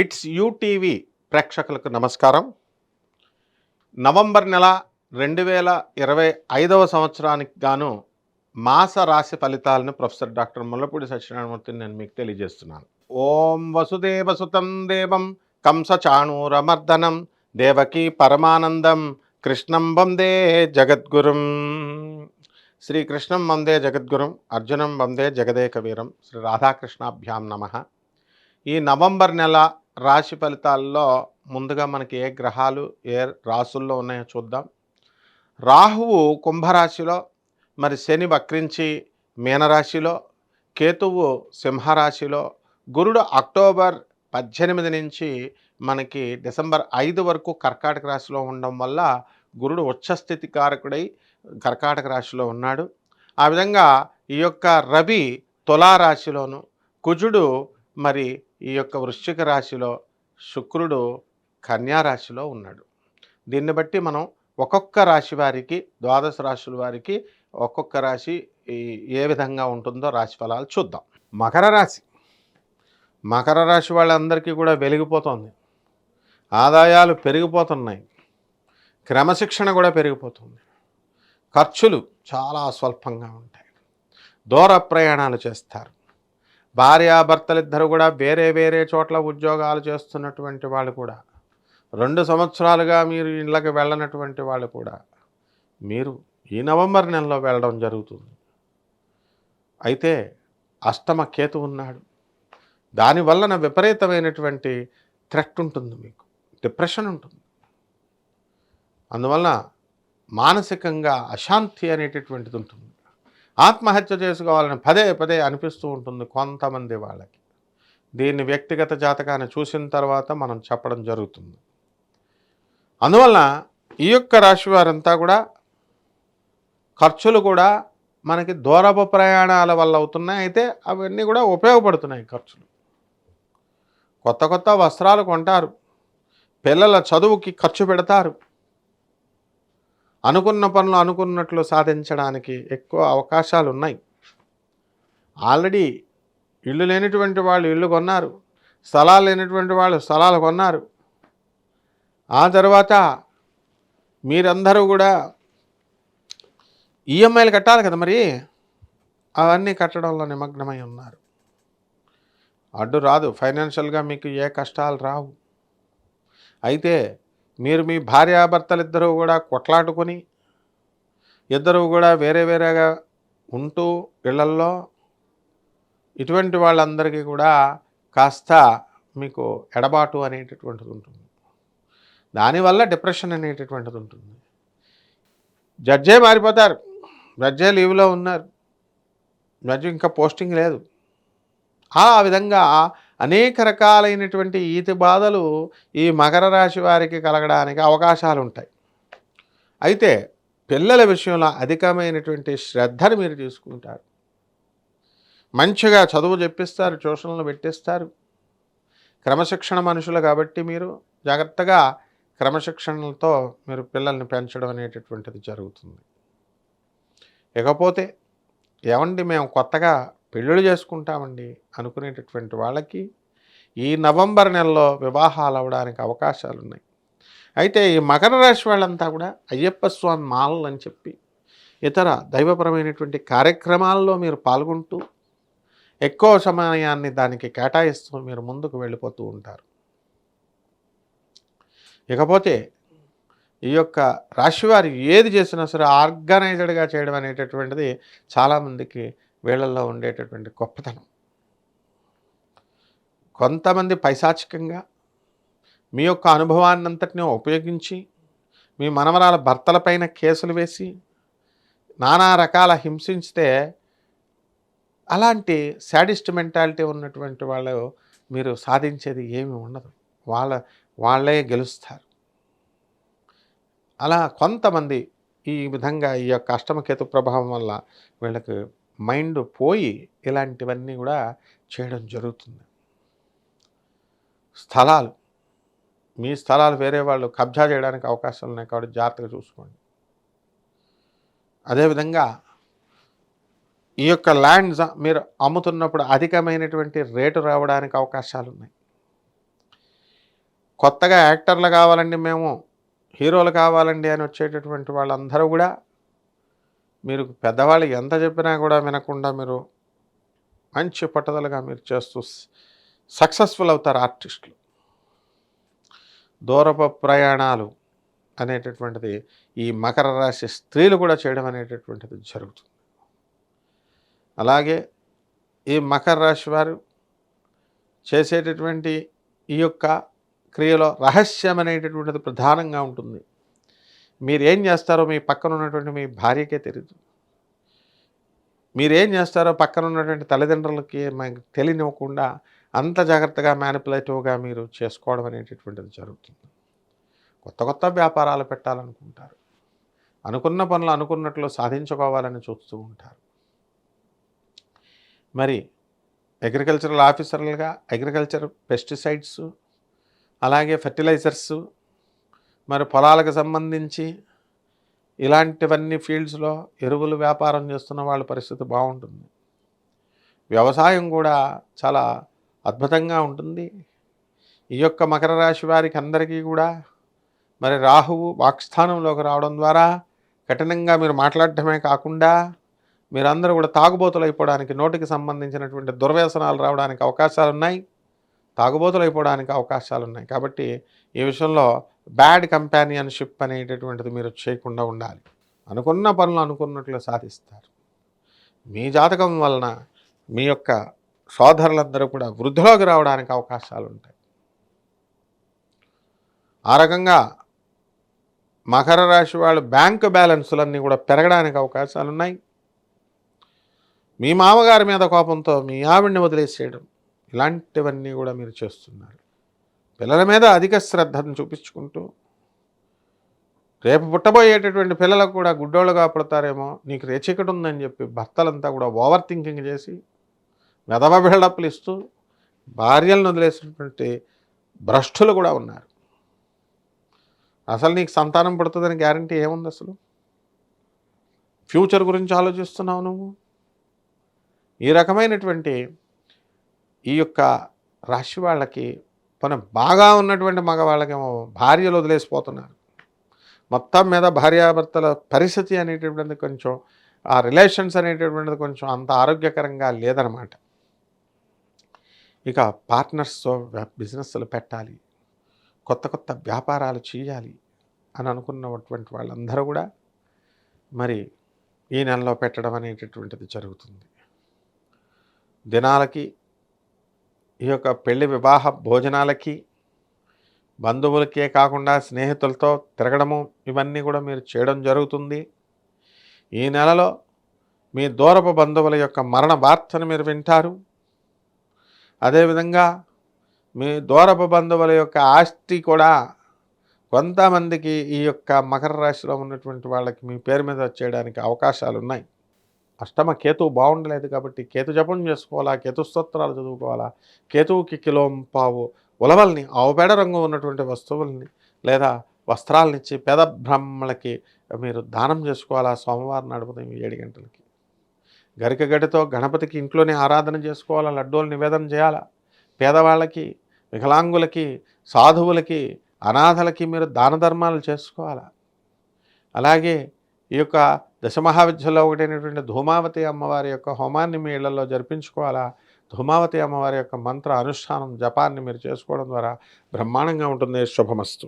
It's UTV ప్రేక్షకులకు నమస్కారం. November నెల రెండు వేల ఇరవై ఐదవ సంవత్సరానికి గాను మాస రాశి ఫలితాలను ప్రొఫెసర్ డాక్టర్ ముల్లపూడి సత్యనారాయణమూర్తిని నేను మీకు తెలియజేస్తున్నాను. ఓం వసుదేవ సుతం దేవం కంస చాణూరమర్దనం దేవకీ పరమానందం కృష్ణం వందే జగద్గురుం. శ్రీకృష్ణం వందే జగద్గురుం అర్జునం వందే జగదేక వీరం శ్రీ రాధాకృష్ణాభ్యాం నమ. ఈ నవంబర్ నెల రాశి ఫలితాల్లో ముందుగా మనకి ఏ గ్రహాలు ఏ రాసుల్లో ఉన్నాయో చూద్దాం. రాహువు కుంభరాశిలో మరి శని వక్రించి మీనరాశిలో కేతువు సింహరాశిలో గురుడు అక్టోబర్ పద్దెనిమిది నుంచి మనకి డిసెంబర్ ఐదు వరకు కర్కాటక రాశిలో ఉండడం వల్ల గురుడు ఉచ్చస్థితి కారకుడై కర్కాటక రాశిలో ఉన్నాడు. ఆ విధంగా ఈ యొక్క రవి తులారాశిలోను కుజుడు మరి ఈ యొక్క వృశ్చిక రాశిలో శుక్రుడు కన్యా రాశిలో ఉన్నాడు. దీన్ని బట్టి మనం ఒక్కొక్క రాశి వారికి ద్వాదశ రాశుల వారికి ఒక్కొక్క రాశి ఏ విధంగా ఉంటుందో రాశి ఫలాలు చూద్దాం. మకర రాశి. మకర రాశి వాళ్ళందరికీ కూడా వెలిగిపోతుంది. ఆదాయాలు పెరిగిపోతున్నాయి. క్రమశిక్షణ కూడా పెరిగిపోతుంది. ఖర్చులు చాలా స్వల్పంగా ఉంటాయి. దూర ప్రయాణాలు చేస్తారు. భార్యాభర్తలిద్దరు కూడా వేరే వేరే చోట్ల ఉద్యోగాలు చేస్తున్నటువంటి వాళ్ళు కూడా. రెండు సంవత్సరాలుగా మీరు ఇళ్ళకి వెళ్ళనటువంటి వాళ్ళు కూడా. మీరు ఈ నవంబర్ నెలలో వెళ్ళడం జరుగుతుంది. అయితే అష్టమ కేతు ఉన్నాడు. దానివలన విపరీతమైనటువంటి థ్రెట్ ఉంటుంది మీకు. డిప్రెషన్ ఉంటుంది. అందువలన మానసికంగా అశాంతి అనేటటువంటిది ఉంటుంది. ఆత్మహత్య చేసుకోవాలని పదే పదే అనిపిస్తూ ఉంటుంది కొంతమంది వాళ్ళకి. దీన్ని వ్యక్తిగత జాతకాన్ని చూసిన తర్వాత మనం చెప్పడం జరుగుతుంది. అందువలన ఈ యొక్క రాశి వారంతా కూడా ఖర్చులు కూడా మనకి దూరపు ప్రయాణాల వల్ల అవుతున్నాయి. అయితే అవన్నీ కూడా ఉపయోగపడుతున్నాయి ఖర్చులు. కొత్త కొత్త వస్త్రాలు కొంటారు. పిల్లల చదువుకి ఖర్చు పెడతారు. అనుకున్న పనులు అనుకున్నట్లు సాధించడానికి ఎక్కువ అవకాశాలు ఉన్నాయి ఆల్రెడీ ఇల్లు లేనటువంటి వాళ్ళు ఇల్లు కొన్నారు స్థలాలు లేనటువంటి వాళ్ళు స్థలాలు కొన్నారు. ఆ తర్వాత మీరందరూ కూడా ఈఎంఐలు కట్టాలి కదా మరి? అవన్నీ కట్టడంలో నిమగ్నమై ఉన్నారు. అడ్డు రాదు. ఫైనాన్షియల్గా మీకు ఏ కష్టాలు రావు. అయితే మీరు మీ భార్యాభర్తలిద్దరూ కూడా కొట్లాడుకొని ఇద్దరు కూడా వేరే వేరేగా ఉంటూ ఇళ్ళల్లో ఇటువంటి వాళ్ళందరికీ కూడా కాస్త మీకు ఎడబాటు అనేటటువంటిది ఉంటుంది. దానివల్ల డిప్రెషన్ అనేటటువంటిది ఉంటుంది. జడ్జే మారిపోతారు. జడ్జే లీవ్లో ఉన్నారు. జడ్జి ఇంకా పోస్టింగ్ లేదు. ఆ విధంగా అనేక రకాలైనటువంటి ఈతి బాధలు ఈ మకర రాశి వారికి కలగడానికి అవకాశాలు ఉంటాయి అయితే పిల్లల విషయంలో అధికమైనటువంటి శ్రద్ధను మీరు తీసుకుంటారు. మంచిగా చదువు చెప్పిస్తారు ట్యూషన్లు పెట్టిస్తారు. క్రమశిక్షణ మనుషులు కాబట్టి మీరు జాగ్రత్తగా క్రమశిక్షణలతో మీరు పిల్లల్ని పెంచడం అనేటటువంటిది జరుగుతుంది. ఇకపోతే ఏమండి మేము కొత్తగా పెళ్ళిళ్ళు చేసుకుంటామండి అనుకునేటటువంటి వాళ్ళకి ఈ నవంబర్ నెలలో వివాహాలు అవడానికి అవకాశాలు ఉన్నాయి అయితే ఈ మకర రాశి వాళ్ళంతా కూడా అయ్యప్ప స్వామి మాలలు అని చెప్పి ఇతర దైవపరమైనటువంటి కార్యక్రమాల్లో మీరు పాల్గొంటూ ఎక్కువ సమయాన్ని దానికి కేటాయిస్తూ మీరు ముందుకు వెళ్ళిపోతూ ఉంటారు. ఇకపోతే ఈ యొక్క రాశివారి ఏది చేసినా సరే ఆర్గనైజ్డ్గా చేయడం అనేటటువంటిది చాలామందికి వీళ్ళల్లో ఉండేటటువంటి గొప్పతనం. కొంతమంది పైశాచికంగా మీ యొక్క అనుభవాన్నంతటిని ఉపయోగించి మీ మనవరాల భర్తలపైన కేసులు వేసి నానా రకాల హింసించితే అలాంటి శాడిస్ట్ మెంటాలిటీ ఉన్నటువంటి వాళ్ళు మీరు సాధించేది ఏమి ఉండదు. వాళ్ళ వాళ్ళే గెలుస్తారు. అలా కొంతమంది ఈ విధంగా ఈ యొక్క అష్టమకేతు ప్రభావం వల్ల వీళ్ళకి మైండ్ పోయి ఇలాంటివన్నీ కూడా చేయడం జరుగుతుంది. స్థలాలు. మీ స్థలాలు వేరే వాళ్ళు కబ్జా చేయడానికి అవకాశాలు ఉన్నాయి కాబట్టి జాగ్రత్తగా చూసుకోండి. అదేవిధంగా ఈ యొక్క ల్యాండ్స్ మీరు అమ్ముతున్నప్పుడు అధికమైనటువంటి రేటు రావడానికి అవకాశాలు ఉన్నాయి. కొత్తగా యాక్టర్లు కావాలండి మేము హీరోలు కావాలండి అని వచ్చేటటువంటి వాళ్ళందరూ కూడా మీరు పెద్దవాళ్ళు ఎంత చెప్పినా కూడా వినకుండా మీరు మంచి పట్టుదలగా మీరు చేస్తూ సక్సెస్ఫుల్ అవుతారు ఆర్టిస్టులు దూరపు ప్రయాణాలు అనేటటువంటిది ఈ మకర రాశి స్త్రీలు కూడా చేయడం అనేటటువంటిది జరుగుతుంది. అలాగే ఈ మకర రాశి వారు చేసేటటువంటి ఈ యొక్క క్రియలో రహస్యం అనేటటువంటిది ప్రధానంగా ఉంటుంది. మీరు ఏం చేస్తారో మీ పక్కన ఉన్నటువంటి మీ భార్యకే తెలియదు మీరేం చేస్తారో పక్కన ఉన్నటువంటి తల్లిదండ్రులకి మాకు తెలియనివ్వకుండా అంత జాగ్రత్తగా మ్యానిపులేటివ్గా మీరు చేసుకోవడం అనేటటువంటిది జరుగుతుంది. కొత్త కొత్త వ్యాపారాలు పెట్టాలనుకుంటారు. అనుకున్న పనులు అనుకున్నట్లు సాధించుకోవాలని చూస్తూ ఉంటారు. మరి అగ్రికల్చరల్ ఆఫీసర్లుగా అగ్రికల్చర్ పెస్టిసైడ్స్ అలాగే ఫెర్టిలైజర్స్ మరి పొలాలకు సంబంధించి ఇలాంటివన్నీ ఫీల్డ్స్లో ఎరువులు వ్యాపారం చేస్తున్న వాళ్ళ పరిస్థితి బాగుంటుంది. వ్యవసాయం కూడా చాలా అద్భుతంగా ఉంటుంది. ఈ యొక్క మకర రాశి వారికి అందరికీ కూడా మరి రాహువు వాక్స్థానంలోకి రావడం ద్వారా కఠినంగా మీరు మాట్లాడటమే కాకుండా మీరందరూ కూడా తాగుబోతులు అయిపోవడానికి నోటికి సంబంధించినటువంటి దుర్వ్యసనాలు రావడానికి అవకాశాలు ఉన్నాయి తాగుబోతులు అయిపోవడానికి అవకాశాలు ఉన్నాయి కాబట్టి ఈ విషయంలో బ్యాడ్ కంపానియన్షిప్ అనేటటువంటిది మీరు చేయకుండా ఉండాలి. అనుకున్న పనులు అనుకున్నట్లు సాధిస్తారు. మీ జాతకం వలన మీ యొక్క సోదరులందరూ కూడా వృద్ధిలోకి రావడానికి అవకాశాలు ఉంటాయి. ఆ రకంగా మకర రాశి వాళ్ళు బ్యాంకు బ్యాలెన్సులన్నీ కూడా పెరగడానికి అవకాశాలు ఉన్నాయి. మీ మామగారి మీద కోపంతో మీ ఆవిడ్ని వదిలేసేయడం ఇలాంటివన్నీ కూడా మీరు చేస్తున్నారు. పిల్లల మీద అధిక శ్రద్ధను చూపించుకుంటూ రేపు పుట్టబోయేటటువంటి పిల్లలకు కూడా గుడ్డోళ్ళుగా పుడతారేమో నీకు రేచికటి ఉందని చెప్పి భర్తలంతా కూడా ఓవర్ థింకింగ్ చేసి మెదవ బిల్డప్లు ఇస్తూ భార్యలను వదిలేసినటువంటి భ్రష్టులు కూడా ఉన్నారు. అసలు నీకు సంతానం పుడుతుందని గ్యారంటీ ఏముంది అసలు? ఫ్యూచర్ గురించి ఆలోచిస్తున్నావు నువ్వు? ఈ రకమైనటువంటి ఈ యొక్క రాశి వాళ్ళకి పని బాగా ఉన్నటువంటి మగవాళ్ళకేమో భార్యలు వదిలేసిపోతున్నారు. మొత్తం మీద భార్యాభర్తల పరిస్థితి అనేటటువంటిది కొంచెం ఆ రిలేషన్స్ అనేటటువంటిది కొంచెం అంత ఆరోగ్యకరంగా లేదనమాట. ఇక పార్ట్నర్స్తో బిజినెస్లు పెట్టాలి. కొత్త కొత్త వ్యాపారాలు చేయాలి అని అనుకున్నటువంటి వాళ్ళందరూ కూడా మరి ఈ నెలలో పెట్టడం అనేటటువంటిది జరుగుతుంది. దినాలకి ఈ యొక్క పెళ్ళి వివాహ భోజనాలకి బంధువులకే కాకుండా స్నేహితులతో తిరగడము ఇవన్నీ కూడా మీరు చేయడం జరుగుతుంది. ఈ నెలలో మీ దూరపు బంధువుల యొక్క మరణ వార్తను మీరు వింటారు. అదేవిధంగా మీ దూరపు బంధువుల యొక్క ఆస్తి కూడా కొంతమందికి ఈ యొక్క మకర రాశిలో ఉన్నటువంటి వాళ్ళకి మీ పేరు మీద వచ్చేయడానికి అవకాశాలు ఉన్నాయి అష్టమ కేతువు బాగుండలేదు కాబట్టి కేతు జపం చేసుకోవాలా కేతు స్తోత్రాలు చదువుకోవాలా కేతువుకి కిలోం పావు ఉలవల్ని ఆవుపేడ రంగు ఉన్నటువంటి వస్తువుల్ని లేదా వస్త్రాలనిచ్చి పేద బ్రాహ్మణులకి మీరు దానం చేసుకోవాలా సోమవారం నడుపుతాం ఏడు గంటలకి? గరిక గడితో గణపతికి ఇంట్లోనే ఆరాధన చేసుకోవాలా లడ్డూలు నివేదన చేయాలా? పేదవాళ్ళకి వికలాంగులకి సాధువులకి అనాథలకి మీరు దాన ధర్మాలు చేసుకోవాలా? అలాగే ఈ యొక్క దశమహావిద్యలో ఒకటైనటువంటి ధూమావతి అమ్మవారి యొక్క హోమాన్ని మీ ఇళ్ళలో జరిపించుకోవాలా? ధూమావతి అమ్మవారి యొక్క మంత్ర అనుష్ఠానం జపాన్ని మీరు చేసుకోవడం ద్వారా బ్రహ్మాండంగా ఉంటుంది. శుభమస్తు.